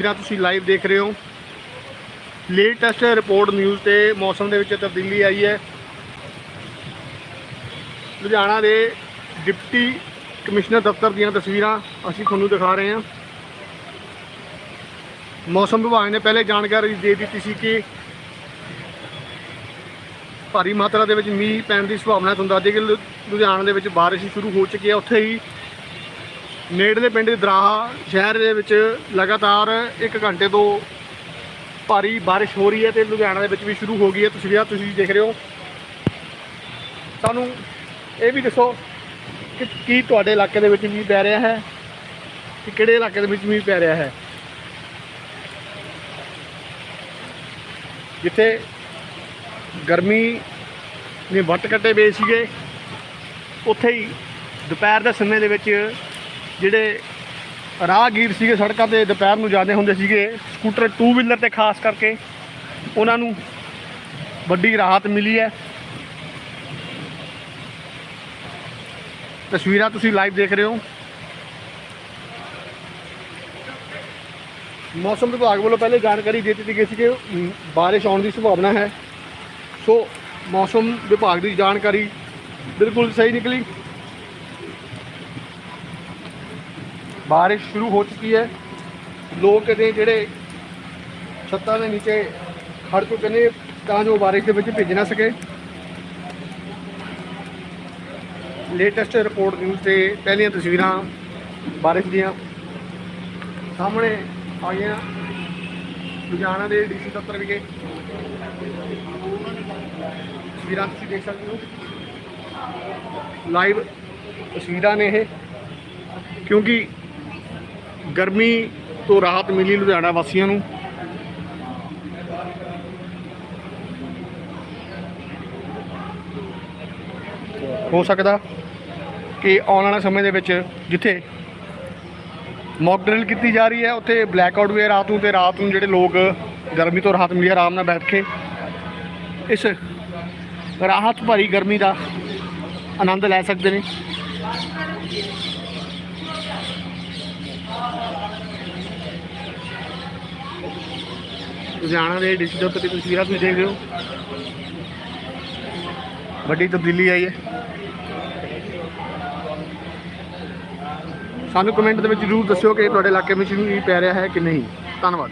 ਜਿਹੜਾ ਤੁਸੀਂ ਲਾਈਵ ਦੇਖ ਰਹੇ ਹੋ ਲੇਟੈਸਟ ਰਿਪੋਰਟ ਨਿਊਜ਼ ਤੇ ਮੌਸਮ ਦੇ ਵਿੱਚ ਤਬਦੀਲੀ ਆਈ ਹੈ। ਲੁਧਿਆਣਾ ਦੇ ਡਿਪਟੀ ਕਮਿਸ਼ਨਰ ਦਫ਼ਤਰ ਦੀਆਂ ਤਸਵੀਰਾਂ ਅਸੀਂ ਤੁਹਾਨੂੰ ਦਿਖਾ ਰਹੇ ਹਾਂ। ਮੌਸਮ ਵਿਭਾਗ ਨੇ ਪਹਿਲੇ ਜਾਣਕਾਰੀ ਦੇ ਦਿੱਤੀ ਸੀ ਕਿ ਭਾਰੀ ਮਾਤਰਾ ਦੇ ਵਿੱਚ ਮੀਂਹ ਪੈਣ ਦੀ ਸੰਭਾਵਨਾ ਹੈ ਅੰਦਾਜ਼ੇ ਕਿ ਲੁਧਿਆਣਾ ਦੇ ਵਿੱਚ ਬਾਰਿਸ਼ ਸ਼ੁਰੂ ਹੋ ਚੁੱਕੀ ਹੈ। ਉੱਥੇ ਹੀ ਨੇੜਲੇ ਪਿੰਡ ਦਰਾਹਾ ਸ਼ਹਿਰ ਦੇ ਵਿੱਚ ਲਗਾਤਾਰ 1 ਘੰਟੇ ਤੋਂ ਭਾਰੀ ਬਾਰਿਸ਼ ਹੋ ਰਹੀ ਹੈ ਤੇ ਲੁਧਿਆਣਾ ਦੇ ਵਿੱਚ ਵੀ ਸ਼ੁਰੂ ਹੋ ਗਈ ਹੈ ਤਸਵੀਰਾਂ, ਤੁਸੀਂ ਦੇਖ ਰਹੇ ਹੋ। ਸਾਨੂੰ ਇਹ ਵੀ ਦੱਸੋ ਕਿ ਕੀ ਤੁਹਾਡੇ ਇਲਾਕੇ ਦੇ ਵਿੱਚ ਮੀਂਹ ਪੈ ਰਿਹਾ ਹੈ? ਕਿ ਕਿਹੜੇ ਇਲਾਕੇ ਦੇ ਵਿੱਚ ਮੀਂਹ ਪੈ ਰਿਹਾ ਹੈ? ਜਿੱਥੇ ਗਰਮੀ ਨੇ ਵੱਟ ਕੱਟੇ ਪਏ ਸੀਗੇ, ਉੱਥੇ ਹੀ ਦੁਪਹਿਰ ਦੇ ਸਮੇਂ ਦੇ ਵਿੱਚ ਜਿਹੜੇ ਰਾਹਗੀਰ ਸੀਗੇ ਸੜਕਾਂ ਤੇ ਦੁਪਹਿਰ ਨੂੰ ਜਾਂਦੇ ਹੁੰਦੇ ਸੀਗੇ ਸਕੂਟਰ ਟੂ ਵੀਲਰ ਤੇ ਖਾਸ ਕਰਕੇ ਉਹਨਾਂ ਨੂੰ ਵੱਡੀ ਰਾਹਤ ਮਿਲੀ ਹੈ। ਤਸਵੀਰਾਂ ਤੁਸੀਂ ਲਾਈਵ ਦੇਖ ਰਹੇ ਹੋ। ਮੌਸਮ ਵਿਭਾਗ ਵੱਲੋਂ ਪਹਿਲੇ ਜਾਣਕਾਰੀ ਦੇ ਦਿੱਤੀ ਗਈ ਸੀ ਕਿ ਅਮ, ਬਾਰਿਸ਼ ਆਉਣ ਦੀ ਸੰਭਾਵਨਾ ਹੈ। ਸੋ ਮੌਸਮ ਵਿਭਾਗ ਦੀ ਜਾਣਕਾਰੀ ਬਿਲਕੁਲ ਸਹੀ ਨਿਕਲੀ। ਬਾਰਿਸ਼ ਸ਼ੁਰੂ ਹੋ ਚੁੱਕੀ ਹੈ। ਲੋਕ ਨੇ ਜਿਹੜੇ ਛੱਤਾਂ ਦੇ ਨੀਚੇ ਖੜ ਚੁੱਕੇ ਨੇ, ਤਾਂ ਜੋ ਬਾਰਿਸ਼ ਦੇ ਵਿੱਚ ਭਿੱਜ ਨਾ ਸਕੇ। ਲੇਟੈਸਟ ਰਿਪੋਰਟ ਨਿਊਜ਼ ਤੇ ਪਹਿਲੀਆਂ ਤਸਵੀਰਾਂ ਬਾਰਿਸ਼ ਦੀਆਂ। ਸਾਹਮਣੇ ਆਈਆਂ ਲੁਧਿਆਣਾ ਦੇ ਡੀਸੀ ਦਫ਼ਤਰ ਵਿਖੇ। ਤਸਵੀਰਾਂ ਤੁਸੀਂ ਦੇਖ ਸਕਦੇ ਹੋ ਲਾਈਵ ਤਸਵੀਰਾਂ ਨੇ ਇਹ, ਕਿਉਂਕਿ ਗਰਮੀ ਤੋਂ ਰਾਹਤ ਮਿਲੀ ਲੁਧਿਆਣਾ ਵਾਸੀਆਂ ਨੂੰ। ਹੋ ਸਕਦਾ ਕਿ ਆਉਣ ਵਾਲੇ ਸਮੇਂ ਦੇ ਵਿੱਚ ਜਿੱਥੇ ਮੌਕ ਡਰਿਲ ਕੀਤੀ ਜਾ ਰਹੀ ਹੈ, ਉੱਥੇ ਬਲੈਕ ਆਊਟ ਵੀ ਹੈ ਰਾਤ ਨੂੰ ਤੇ ਰਾਤ ਨੂੰ ਜਿਹੜੇ ਲੋਕ ਗਰਮੀ ਤੋਂ ਰਾਹਤ ਮਿਲੀ ਆਰਾਮ ਨਾਲ ਬੈਠ ਕੇ ਇਸ ਰਾਹਤ ਭਰੀ ਗਰਮੀ ਦਾ ਆਨੰਦ ਲੈ ਸਕਦੇ ਨੇ। ਲੁਧਿਆਣਾ ਦੇ ਡਿਸ਼ ਦੇ ਉੱਤੇ ਤਸਵੀਰਾਂ ਤੁਸੀਂ ਦੇਖ ਰਹੇ ਹੋ। ਵੱਡੀ ਤਬਦੀਲੀ ਆਈ ਹੈ। ਸਾਨੂੰ ਕਮੈਂਟ ਦੇ ਵਿੱਚ ਜ਼ਰੂਰ ਦੱਸਿਓ ਕਿ ਤੁਹਾਡੇ ਇਲਾਕੇ ਵਿੱਚ ਵੀ ਪੈ ਰਿਹਾ ਹੈ ਕਿ ਨਹੀਂ। ਧੰਨਵਾਦ।